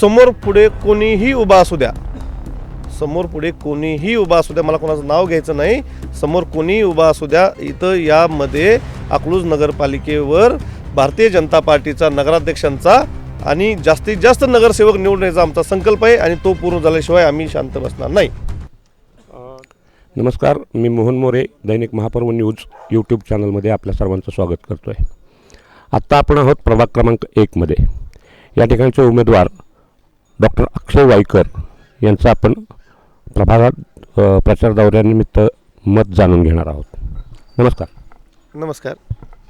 समोर पुढे कोणीही उभा असू द्या. समोर पुढे कोणीही उभा असू द्या. मला कोणाचं नाव घ्यायचं नाही. समोर कोणीही उभा असू द्या. इथं यामध्ये अकलूज नगरपालिकेवर भारतीय जनता पार्टीचा नगराध्यक्षांचा आणि जास्तीत जास्त नगरसेवक निवडण्याचा आमचा संकल्प आहे आणि तो पूर्ण झाल्याशिवाय आम्ही शांत बसणार नाही. नमस्कार. मी मोहन मोरे दैनिक महापर्व न्यूज यूट्यूब चॅनलमध्ये आपल्या सर्वांचं स्वागत करतो आहे आत्ता आपण आहोत प्रभाग क्रमांक एकमध्ये या ठिकाणचे उमेदवार डॉक्टर अक्षय वाईकर यांचं आपण प्रभागात प्रचार दौऱ्यानिमित्त मत जाणून घेणार आहोत. नमस्कार. नमस्कार.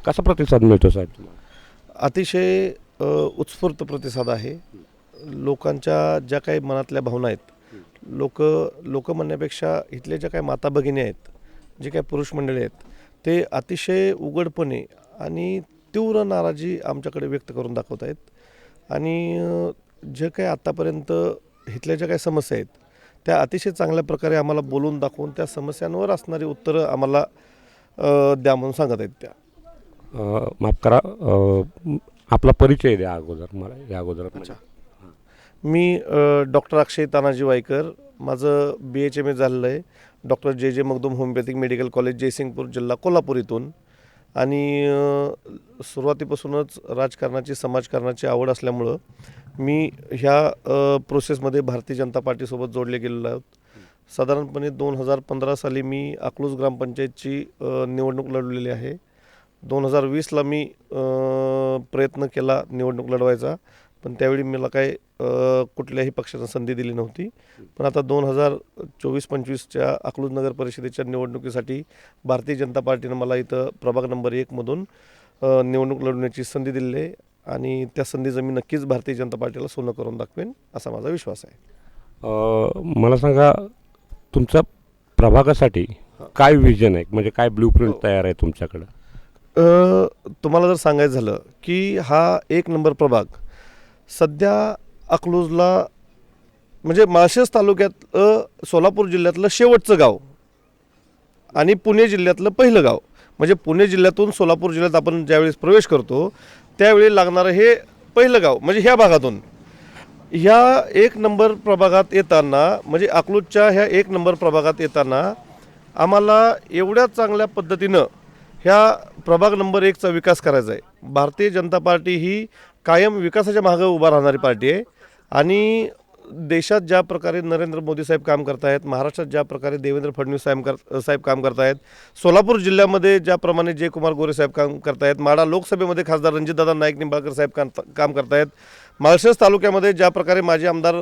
कसा प्रतिसाद मिळतो साहेब तुम्हाला? अतिशय उत्स्फूर्त प्रतिसाद आहे. लोकांच्या ज्या काही मनातल्या भावना आहेत लोक लोक म्हणण्यापेक्षा इथले ज्या काही माता भगिनी आहेत जे काही पुरुष मंडळी आहेत ते अतिशय उघडपणे आणि तीव्र नाराजी आमच्याकडे व्यक्त करून दाखवत आहेत. आणि जे काही आत्तापर्यंत इथल्या ज्या काही समस्या आहेत त्या अतिशय चांगल्या प्रकारे आम्हाला बोलून दाखवून त्या समस्यांवर असणारी उत्तरं आम्हाला द्या म्हणून सांगत आहेत त्या. माफ करा आपला परिचय द्या अगोदर मला या अगोदर म्हणजे. मी डॉक्टर अक्षय तानाजी वायकर माझं बी एच एम ए झालेलं आहे. Doctor J J Magdum homoeopathic medical college Jaysingpur जिल्हा कोल्हापूर इथून. आणि सुरुवातीपासूनच राजकारणाची समाजकारणाची आवड असल्यामुळं मी ह्या प्रोसेसमध्ये भारतीय जनता पार्टीसोबत जोडले गेलेलो आहोत. साधारणपणे दोन हजार पंधरा साली मी अकलूज ग्रामपंचायतची निवडणूक लढवलेली आहे. दोन हजार वीसला मी प्रयत्न केला निवडणूक लढवायचा पण त्यावेळी मला काय कुठल्याही पक्षानं संधी दिली नव्हती. पण आता दोन हजार चोवीस पंचवीसच्या अकलूज नगर परिषदेच्या निवडणुकीसाठी भारतीय जनता पार्टीनं मला इथं प्रभाग नंबर एकमधून निवडणूक लढवण्याची संधी दिलेली आहे. आणि त्या संधीचं मी नक्कीच भारतीय जनता पार्टीला सोनं करून दाखवेन असा माझा विश्वास आहे. मला सांगा तुमच्या प्रभागासाठी काय विजन आहे? म्हणजे काय ब्ल्यू प्रिंट तयार आहे तुमच्याकडं? तुम्हाला जर सांगायचं झालं की हा एक नंबर प्रभाग सध्या अकलूजला म्हणजे माळशेज तालुक्यात अ, सोलापूर जिल्ह्यातलं शेवटचं गाव आणि पुणे जिल्ह्यातलं पहिलं गाव. म्हणजे पुणे जिल्ह्यातून सोलापूर जिल्ह्यात आपण ज्यावेळेस प्रवेश करतो त्यावेळी लागणारं हे पहिलं गाव म्हणजे ह्या भागातून. ह्या एक नंबर प्रभागात येताना म्हणजे अकलूजच्या ह्या एक नंबर प्रभागात येताना आम्हाला एवढ्या चांगल्या पद्धतीनं ह्या प्रभाग नंबर एकचा विकास करायचा आहे. भारतीय जनता पार्टी ही कायम विकासाच्या मागं उभा राहणारी पार्टी आहे. आणि देशात ज्या प्रकारे नरेंद्र मोदी साहेब काम करतायत महाराष्ट्रात ज्या प्रकारे देवेंद्र फडणवीस साहेब कर साहेब काम करतायत सोलापूर जिल्ह्यामध्ये ज्याप्रमाणे जयकुमार गोरे साहेब काम करतायत माडा लोकसभेमध्ये खासदार रणजितदादा नाईक निंबाळकर साहेब काम काम करतायत माळशेज तालुक्यामध्ये ज्या प्रकारे माजी आमदार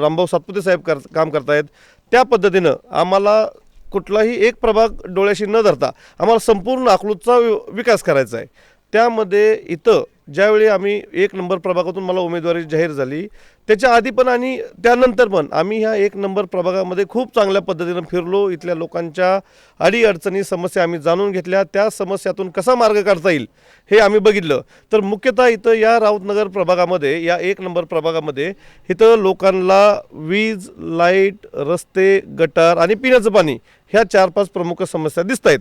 रामभाऊ सातपुते साहेब कर काम करतायत त्या पद्धतीनं आम्हाला कुठलाही एक प्रभाग डोळ्याशी न धरता आम्हाला संपूर्ण अकलूजचा वि- विकास करायचा आहे. त्यामध्ये इथं ज्यावेळी आम्ही एक नंबर प्रभागातून मला उमेदवारी जाहीर झाली त्याच्या आधी पण आणि त्यानंतर पण. आम्ही ह्या एक नंबर प्रभागामध्ये खूप चांगल्या पद्धतीनं फिरलो. इथल्या लोकांच्या अडीअडचणी समस्या आम्ही जाणून घेतल्या. त्या समस्यातून कसा मार्ग काढता येईल हे आम्ही बघितलं. तर मुख्यतः इथं या राऊतनगर प्रभागामध्ये या एक नंबर प्रभागामध्ये इथं लोकांना वीज लाइट रस्ते गटार आणि पिण्याचं पाणी ह्या चार पाच प्रमुख समस्या दिसत आहेत.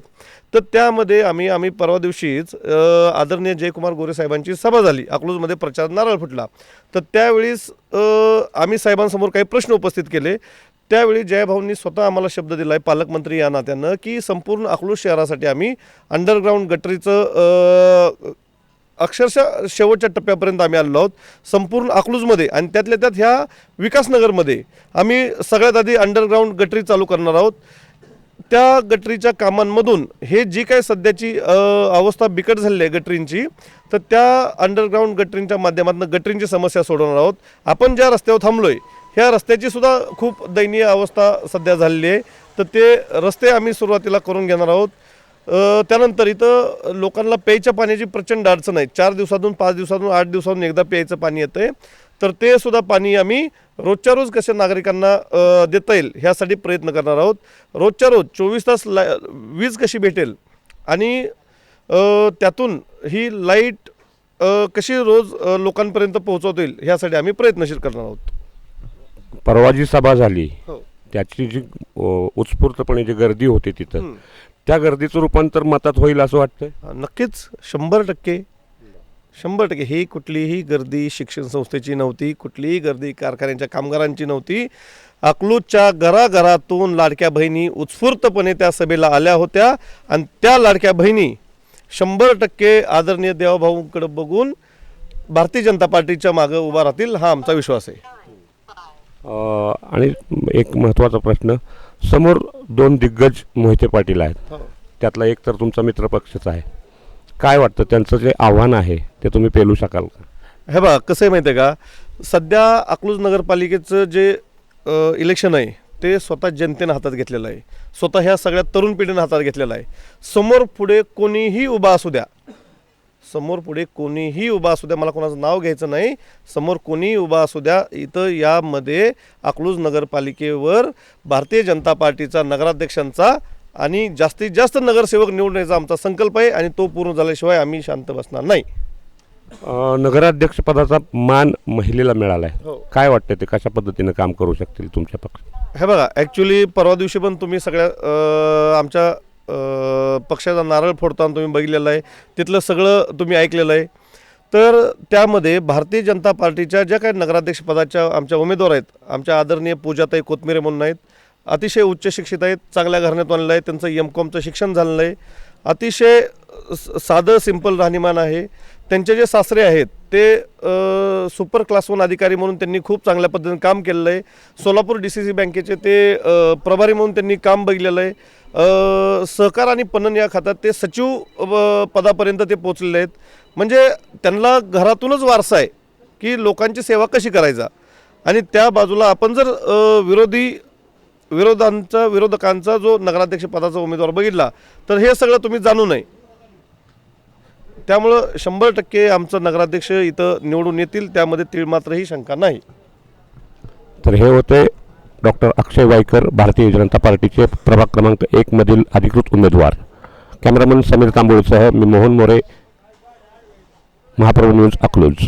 तर त्यामध्ये आम्ही आम्ही परवा दिवशीच आदरणीय जयकुमार गोरे साहेबांची सभा झाली. अकलूजमध्ये प्रचार नारळ फुटला. तर त्यावेळीस आम्ही साहेबांसमोर काही प्रश्न उपस्थित केले. त्यावेळी जयभाऊंनी स्वतः आम्हाला शब्द दिला आहे पालकमंत्री या नात्यानं की संपूर्ण अकलूज शहरासाठी आम्ही अंडरग्राऊंड गटरीचं अक्षरशः शेवटच्या टप्प्यापर्यंत आम्ही आलेलो आहोत. संपूर्ण अकलूजमध्ये आणि त्यातल्या त्यात ह्या विकासनगरमध्ये आम्ही सगळ्यात आधी अंडरग्राऊंड गटरी चालू करणार आहोत. त्या गटरीच्या कामांमधून हे जी काय सध्याची अवस्था बिकट झालेली आहे गटरींची तर त्या अंडरग्राऊंड गटरींच्या माध्यमातून गटरींची समस्या सोडवणार आहोत. आपण ज्या रस्त्यावर थांबलोय ह्या रस्त्याची सुद्धा खूप दयनीय अवस्था सध्या झालेली आहे. तर ते रस्ते आम्ही सुरुवातीला करून घेणार आहोत. त्यानंतर इथं लोकांना प्यायच्या पाण्याची प्रचंड अडचण आहे. चार दिवसातून पाच दिवसातून आठ दिवसातून एकदा प्यायचं पाणी येतं आहे तर ते सुद्धा पाणी आम्ही रोजच्या रोज कसे नागरिकांना देता येईल ह्यासाठी प्रयत्न करणार आहोत. रोजच्या रोज चोवीस तास ला वीज कशी भेटेल आणि त्यातून ही लाइट कशी रोज लोकांपर्यंत पोहोचवता येईल ह्यासाठी आम्ही प्रयत्नशील करणार आहोत. परवा जी सभा झाली हो. त्याची जी उत्स्फूर्तपणे जी गर्दी होती तिथं. त्या गर्दीचं रूपांतर मतात होईल असं वाटतंय? नक्कीच. शंभर टक्के. शंभर टक्के. ही कुठलीही गर्दी शिक्षण संस्थेची नव्हती कुठलीही गर्दी कारखान्याच्या कामगारांची नव्हती. अकलूजच्या घराघरातून लाडक्या बहिणी उत्स्फूर्तपणे त्या सभेला आल्या होत्या आणि त्या लाडक्या बहिणी शंभर टक्के आदरणीय देवाभाऊंकडे बघून भारतीय जनता पार्टीच्या मागं उभा राहतील हा आमचा विश्वास आहे. आणि एक महत्त्वाचा प्रश्न समोर दोन दिग्गज मोहिते पाटील आहेत. त्यातला एक तर तुमचा मित्रपक्षच आहे. काय वाटतं? त्यांचं जे आव्हान आहे ते तुम्ही पेलू शकाल का? हे बघा कसं आहे माहिती आहे का? सध्या अकलूज नगरपालिकेचं जे इलेक्शन आहे ते स्वतः जनतेनं हातात घेतलेलं आहे. स्वतः ह्या सगळ्या तरुण पिढीनं हातात घेतलेलं आहे. समोर पुढे कोणीही उभा असू द्या. समोर पुढे कोणीही उभा असू द्या. मला कोणाचं नाव घ्यायचं नाही. समोर कोणीही उभा असू द्या. इथं यामध्ये अकलूज नगरपालिकेवर भारतीय जनता पार्टीचा नगराध्यक्षांचा आणि जास्तीत जास्त नगरसेवक निवडण्याचा आमचा संकल्प आहे आणि तो पूर्ण झाल्याशिवाय आम्ही शांत बसणार नाही. नगराध्यक्षपदाचा मान महिलेला मिळाला आहे हो. काय वाटतं ते कशा पद्धतीनं काम करू शकतील तुमच्या पक्ष? हे बघा ॲक्च्युली परवा दिवशी पण तुम्ही सगळ्या आमच्या पक्षाचा नारळ फोडताना तुम्ही बघितलेलं आहे. तिथलं सगळं तुम्ही ऐकलेलं आहे. तर त्यामध्ये भारतीय जनता पार्टीच्या ज्या काही नगराध्यक्षपदाच्या आमच्या उमेदवार आहेत आमच्या आदरणीय पूजाताई कोथमिरे म्हणून आहेत अतिशय उच्च शिक्षित आहेत चांगल्या घराण्यात आणलं आहे त्यांचं एम कॉमचं शिक्षण झालेलं आहे. अतिशय स- साधं सिंपल राहणीमान आहे. त्यांचे जे सासरे आहेत ते सुपर क्लास वन अधिकारी म्हणून त्यांनी खूप चांगल्या पद्धतीने काम केलेलं आहे. सोलापूर डी सी सी बँकेचे ते प्रभारी म्हणून त्यांनी काम बघितलेलं आहे. सहकार आणि पणन या खात्यात ते सचिव पदापर्यंत ते पोचलेले आहेत. म्हणजे त्यांना घरातूनच वारसा आहे की लोकांची सेवा कशी करायचा? आणि त्या बाजूला आपण जर विरोधी विरोधांचा विरोधकांचा जो नगराध्यक्षपदाचा उमेदवार बघितला तर हे सगळं तुम्ही जाणू नये. त्यामुळं शंभर टक्के आमचं नगराध्यक्ष इथं निवडून येतील त्यामध्ये तीळमात्रही शंका नाही. तर हे होते डॉक्टर अक्षय वायकर भारतीय जनता पार्टीचे प्रभाग क्रमांक एकमधील अधिकृत उमेदवार. कॅमेरामन समीर तांबोळीसह मी मोहन मोरे महाप्रभू न्यूज अकलूज.